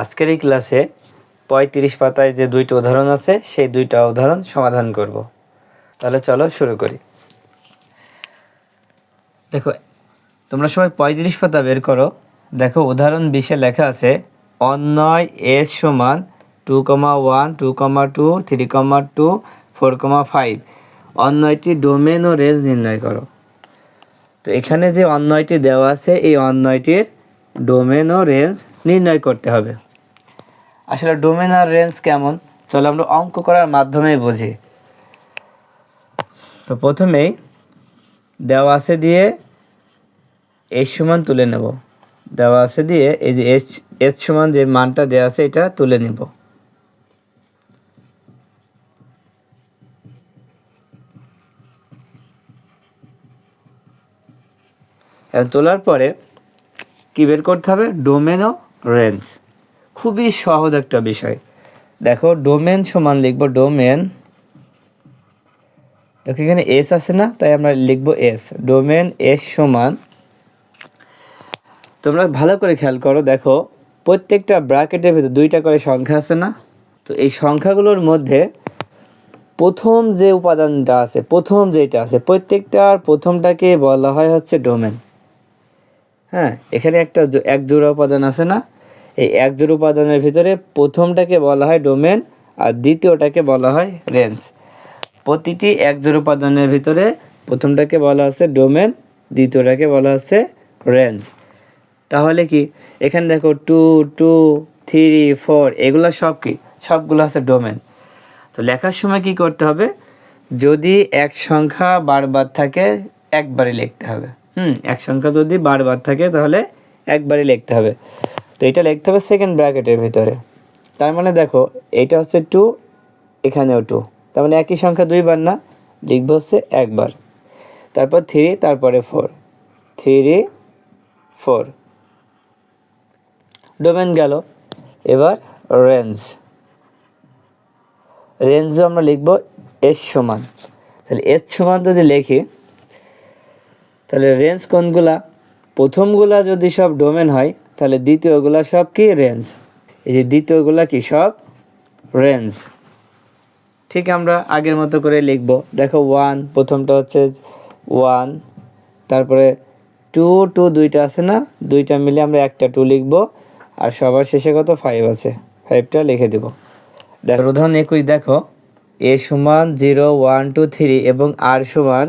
আজকের এই ক্লাসে পঁয়ত্রিশ পাতায় যে দুইটা উদাহরণ আছে, সেই দুইটা উদাহরণ সমাধান করব। তাহলে চলো শুরু করি। দেখো, তোমরা সবাই পঁয়ত্রিশ পাতা বের করো। দেখো, উদাহরণ বিশে লেখা আছে অন্যয় এস সমান two comma one, two comma two, three comma two, four comma five. অন্যয়টি domain ও রেঞ্জ নির্ণয় করো। তো এখানে যে অন্যয়টি দেওয়া আছে, এই অন্যয়টির ডোমেন ও রেঞ্জ নির্ণয় করতে হবে। আসলে ডোমেন আর রেঞ্জ কেমন? চলো আমরা অঙ্ক করার মাধ্যমে বুঝি। তো প্রথমেই দেওয়া আছে দিয়ে এস সমান তুলে নেব। দেওয়া আছে দিয়ে এই যে এস এস সমান যে মানটা দেওয়া আছে এটা তুলে নেব। তোলার পরে কি বের করতে হবে? ডোমেন ও রেঞ্জ খুবই সহজ একটা বিষয়। দেখো ডোমেন সমান লিখব ডোমেন দেখো, এখানে এস আছে না, তাই আমরা লিখব এস ডোমেন এস সমান, তোমরা ভালো করে খেয়াল করো, দেখো, প্রত্যেকটা ব্র্যাকেটের ভিতরে দুইটা করে সংখ্যা আছে না? তো এই সংখ্যাগুলোর মধ্যে প্রথম যে উপাদানটা আছে, প্রথম যেটা আছে প্রত্যেকটার প্রথমটাকে বলা হয় হচ্ছে ডোমেন হ্যাঁ এখানে একটা এক জোড়া উপাদান আছে না? এই এক জোড়া উপাদানের ভিতরে প্রথমটাকে বলা হয় ডোমেন আর দ্বিতীয়টাকে বলা হয় রেঞ্জ। প্রতিটি এক জোড়া উপাদানের ভিতরে প্রথমটাকে বলা হচ্ছে ডোমেন, দ্বিতীয়টাকে বলা হচ্ছে রেঞ্জ। তাহলে কি? এখানে দেখো টু টু, থ্রি, ফোর, এগুলো সব কি? সবগুলো আছে ডোমেন। তো লেখার সময় কি করতে হবে? যদি এক সংখ্যা বারবার থাকে, একবারে লিখতে হবে। হুম, এক সংখ্যা যদি বারবার থাকে, তাহলে একবারই লিখতে হবে। তো এটা লিখতে হবে সেকেন্ড ব্র্যাকেটের ভিতরে। তার মানে দেখো এইটা হচ্ছে টু এখানেও টু তার মানে একই সংখ্যা দুইবার না, লিখব হচ্ছে একবার। তারপর থ্রি তারপরে ফোর থ্রি ফোর ডোমেন গেল। এবার রেঞ্জ রেঞ্জও আমরা লিখব এস সমান। তাহলে এস সমান যদি লিখি, তাহলে রেঞ্জ কোনগুলা? প্রথমগুলা যদি সব ডোমেন হয় তাহলে দ্বিতীয়গুলা সব কি? রেঞ্জ। এই যে দ্বিতীয়গুলা কি? সব রেঞ্জ। ঠিক আমরা আগের মতো করে লিখব। দেখো ওয়ান প্রথমটা হচ্ছে ওয়ান তারপরে টু টু দুইটা আছে না? দুইটা মিলে আমরা একটা টু লিখব। আর সবার শেষে কত? ফাইভ আছে। ফাইভটা লিখে দেব। দেখো উদাহরণ একুশ দেখো। এ সমান জিরো ওয়ান টু থ্রি এবং আর সমান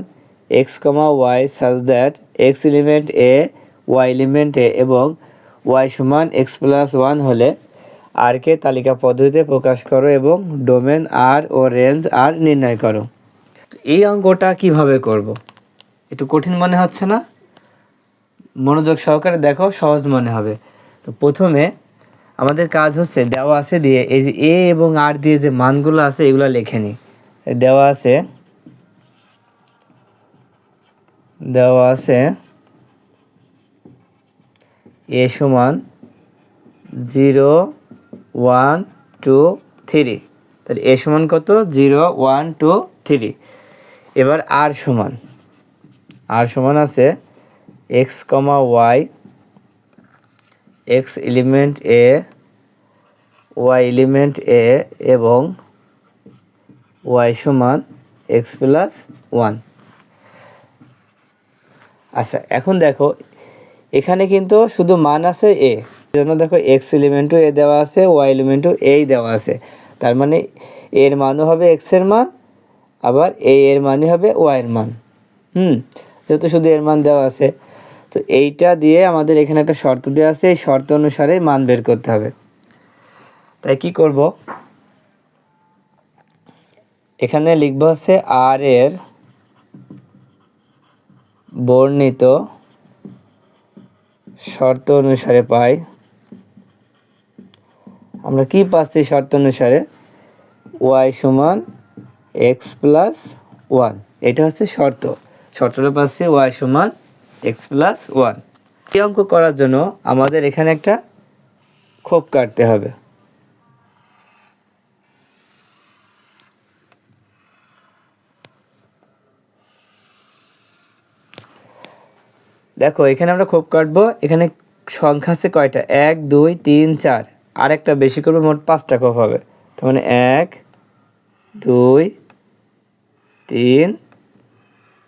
X comma Y such that X element A Y element A এবং ওয়াই সমান এক্স প্লাস ওয়ান হলে আরকে তালিকা পদ্ধতিতে প্রকাশ করো এবং ডোমেন আর ও রেঞ্জ আর নির্ণয় করো। এই অঙ্কটা কীভাবে করব। একটু কঠিন মনে হচ্ছে না? মনোযোগ সহকারে দেখো, সহজ মনে হবে। তো প্রথমে আমাদের কাজ হচ্ছে দেওয়া আছে দিয়ে এই যে এ এবং আর দিয়ে যে মানগুলো আছে এগুলো লিখে নিই। দেওয়া আছে দেওয়া আছে এ সমান জিরো, ওয়ান, টু, থ্রি। তাহলে এ সমান কত? Zero, one, two, three. এবার আর সমান। আর সমান আছে X comma Y. X element A, Y element A এবং ওয়াই সমান এক্স প্লাস ওয়ান। আচ্ছা এখন দেখো এখানে কিন্তু শুধু মান আছে এ জন্য দেখো এক্স এলিমেন্টও এ দেওয়া আছে ওয়াই এলিমেন্টও এই দেওয়া আছে। তার মানে এর মানও হবে এক্সের মান, আবার এ এর মানই হবে ওয়াই এর মান। হুম, যেহেতু শুধু এর মান দেওয়া আছে। তো এইটা দিয়ে আমাদের এখানে একটা শর্ত দেওয়া আছে, এই শর্ত অনুসারে মান বের করতে হবে। তাই কি করব? এখানে লিখব হচ্ছে আর এর বর্ণিত শর্ত অনুসারে পাই। আমরা কি পাচ্ছি শর্ত অনুসারে? ওয়াই সমান এক্স প্লাস ওয়ান এটা হচ্ছে শর্ত। শর্তটা পাচ্ছি ওয়াই সমান এক্স প্লাস ওয়ান এই অঙ্ক করার জন্য আমাদের এখানে একটা খোপ কাটতে হবে। এখানে আমরা খোপ কাটবো। এখানে সংখ্যা আছে কয়টা? এক, দুই, তিন, চার। আর একটা বেশি করবে মোট পাঁচটা খোপ হবে। তার মানে এক, দুই, তিন,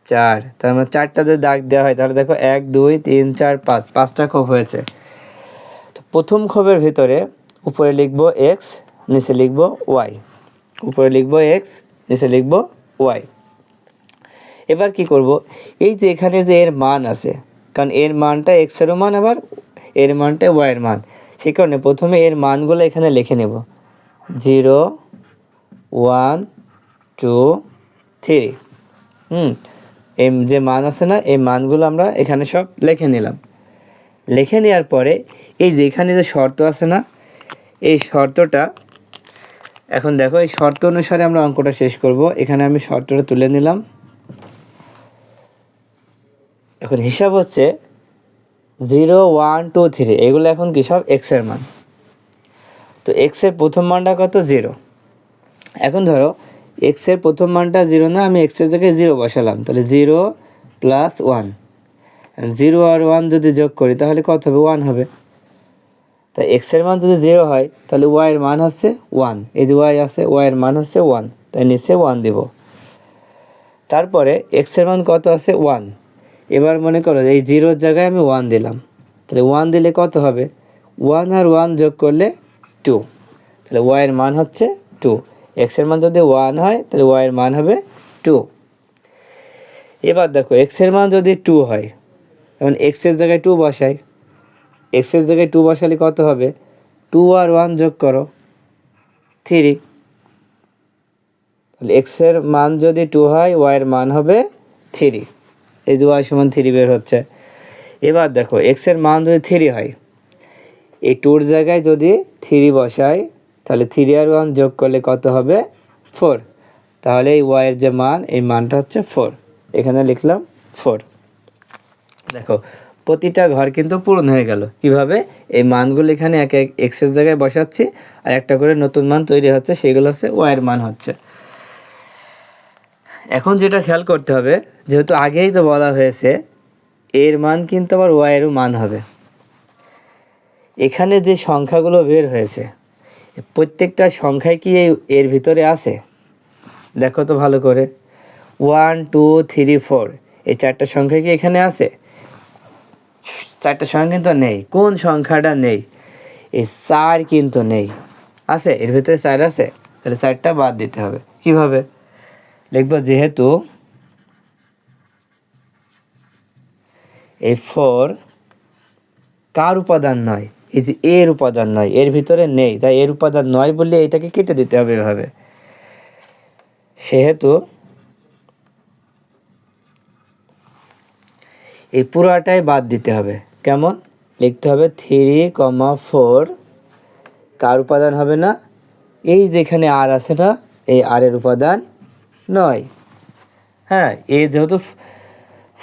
চার। তার মানে চারটা যদি দাগ দেওয়া হয়, তাহলে দেখো এক, দুই, তিন, চার, পাঁচ। পাঁচটা খোপ হয়েছে। তো প্রথম খোপের ভিতরে উপরে লিখব এক্স, নিচে লিখব ওয়াই। উপরে লিখব এক্স, নিচে লিখব ওয়াই। এবার কি করব? এই যে এখানে যে এর মান আছে কারণ এর মানটা এক্সেরও মান আবার এর মানটা ওয়াইয়ের মান। সেই কারণে প্রথমে এর মানগুলো এখানে লিখে নেব। Zero, one, two, three. হুম এই যে মান আছে না, এই মানগুলো আমরা এখানে সব লিখে নিলাম। লিখে নেওয়ার পরে এই যে এখানে যে শর্ত আছে না, এই শর্তটা, এখন দেখো এই শর্ত অনুসারে আমরা অঙ্কটা শেষ করব। এখানে আমি শর্তটা তুলে নিলাম। এখন হিসাব হচ্ছে জিরো, ওয়ান, টু, থ্রি। এগুলো এখন কি সব এক্সের মান? তো এক্সের প্রথম মানটা কত? জিরো। এখন ধরো এক্সের প্রথম মানটা জিরো না, আমি এক্সের জায়গায় জিরো বসালাম। তাহলে জিরো প্লাস ওয়ান জিরো আর ওয়ান যদি যোগ করি, তাহলে কত হবে? ওয়ান হবে। তা এক্সের মান যদি জিরো হয়, তাহলে ওয়াইয়ের মান হচ্ছে ওয়ান এই যে ওয়াই আছে ওয়াইয়ের মান হচ্ছে ওয়ান তাই নিচে ওয়ান দিব। তারপরে এক্সের মান কত আছে? ওয়ান এবার মনে করো এই জিরোর জায়গায় আমি ওয়ান দিলাম। তাহলে ওয়ান দিলে কত হবে? ওয়ান আর ওয়ান যোগ করলে টু তাহলে ওয়াইয়ের মান হচ্ছে টু এক্সের মান যদি ওয়ান হয়, তাহলে ওয়াইয়ের মান হবে টু এবার দেখো এক্সের মান যদি টু হয় এখন এক্সের জায়গায় টু বসাই এক্সের জায়গায় টু বসালে কত হবে? টু আর ওয়ান যোগ করো থ্রি তাহলে এক্সের মান যদি টু হয় ওয়াইয়ের মান হবে থ্রি এই যে ওয়াই সমান থ্রি বের হচ্ছে। এবার দেখো এক্সের মান যদি থ্রি হয়, এই টুর জায়গায় যদি থ্রি বসাই, তাহলে থ্রি আর ওয়ান যোগ করলে কত হবে? ফোর তাহলে এই ওয়াইয়ের যে মান, এই মানটা হচ্ছে ফোর এখানে লিখলাম ফোর দেখো, প্রতিটা ঘর কিন্তু পূরণ হয়ে গেল। কীভাবে? এই মানগুলো এখানে এক এক এক্সের জায়গায় বসাচ্ছি, আর একটা করে নতুন মান তৈরি হচ্ছে, সেগুলো হচ্ছে ওয়াইয়ের মান হচ্ছে। এখন যেটা খেয়াল করতে হবে যেহেতু আগেই তো বলা হয়েছে, এর মান কিন্তু আবার ওয়াইয়েরও মান হবে। এখানে যে সংখ্যাগুলো বের হয়েছে, প্রত্যেকটা সংখ্যায় কি এর ভিতরে আছে? দেখো তো ভালো করে। ওয়ান টু থ্রি ফোর এই চারটা সংখ্যা কি এখানে আছে? চারটা সংখ্যা কিন্তু নেই। কোন সংখ্যাটা নেই? এই চার কিন্তু নেই। আছে? এর ভিতরে চার আছে? তাহলে চারটা বাদ দিতে হবে। কীভাবে? লিখব যেহেতু এই ফোর কার উপাদান নয়? এই যে এর উপাদান নয়, এর ভিতরে নেই। তাই এর উপাদান নয় বলে এটাকে কেটে দিতে হবে এভাবে। সেহেতু এই পুরাটাই বাদ দিতে হবে। কেমন? লিখতে হবে থ্রি কমা ফোর। কার উপাদান হবে না? এই যেখানে আর আছে না, এই আর এর উপাদান নয়। হ্যাঁ এ যেহেতু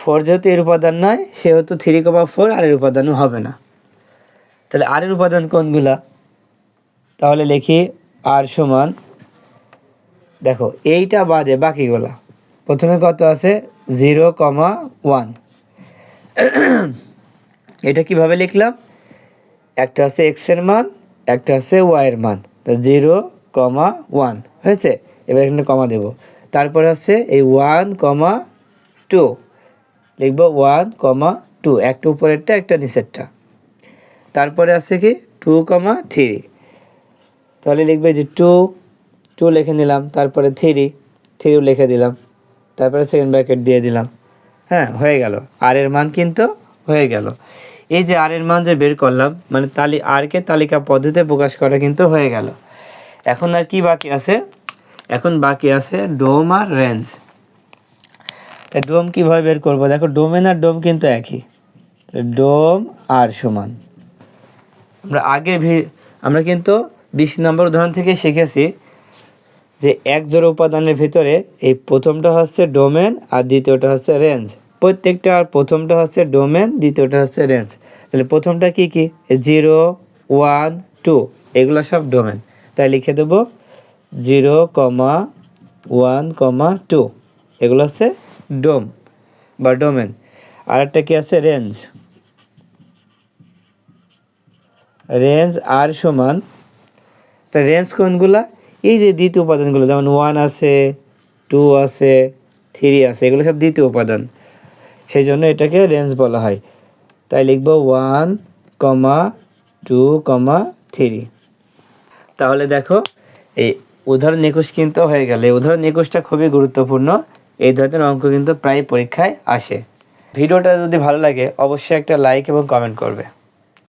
ফোর যেহেতু এর উপাদান নয়, সেহেতু থ্রি কমা ফোর আর এর উপাদানও হবে না। তাহলে আর এর উপাদান কোনগুলা? তাহলে লিখি আর সমান, দেখো, এইটা বাদে বাকিগুলা। প্রথমে কত আছে? জিরো কমা ওয়ান এটা কীভাবে লিখলাম? একটা আছে এক্সের মান, একটা আছে ওয়াইয়ের মান। তো জিরো কমা ওয়ান হয়েছে? এবার এখানে কমা দেব। তারপরে আছে এই ওয়ান কমা টু লিখব ওয়ান কমা টু একটা উপরেরটা, একটা নিচেরটা। তারপরে আছে কি? টু কমা থ্রি তাহলে লিখবে যে টু টু লিখে নিলাম, তারপরে থ্রি থ্রিও লিখে দিলাম, তারপরে সেকেন্ড ব্র্যাকেট দিয়ে দিলাম। হ্যাঁ হয়ে গেল। আর এর মান কিন্তু হয়ে গেল। এই যে আর এর মান যে বের করলাম মানে তালি আরকে তালিকা পদ্ধতিতে প্রকাশ করা কিন্তু হয়ে গেল। এখন আর কি বাকি আছে? এখন বাকি আছে ডোম আর রেঞ্জ। তা ডোম কীভাবে বের করব? দেখো, ডোমেন আর ডোম কিন্তু একই। ডোম আর সমান। আমরা আগে আমরা কিন্তু বিশ নম্বর উদাহরণ থেকে শিখেছি যে এক জোড়া উপাদানের ভিতরে এই প্রথমটা হচ্ছে ডোমেন আর দ্বিতীয়টা হচ্ছে রেঞ্জ। প্রত্যেকটা আর প্রথমটা হচ্ছে ডোমেন, দ্বিতীয়টা হচ্ছে রেঞ্জ। তাহলে প্রথমটা কি কি? জিরো, ওয়ান, টু, এগুলো সব ডোমেন। তাই লিখে দেবো, zero comma one comma two, এগুলো হচ্ছে ডোম বা ডোমেন। আর একটা কি আছে? রেঞ্জ। রেঞ্জ আর সমান। তা রেঞ্জ কোনগুলা? এই যে দ্বিতীয় উপাদানগুলো, যেমন ওয়ান আছে, টু আছে, থ্রি আছে, এগুলো সব দ্বিতীয় উপাদান। সেই জন্য এটাকে রেঞ্জ বলা হয়। তাই লিখব one comma two comma three. তাহলে দেখো, এই উদাহরণ নিকুশ কিন্তু হয়ে গেল। এই উদাহরণ নিকুশটা খুবই গুরুত্বপূর্ণ। এই ধরনের অঙ্ক কিন্তু প্রায় পরীক্ষায় আসে। ভিডিওটা যদি ভালো লাগে, অবশ্যই একটা লাইক এবং কমেন্ট করবে।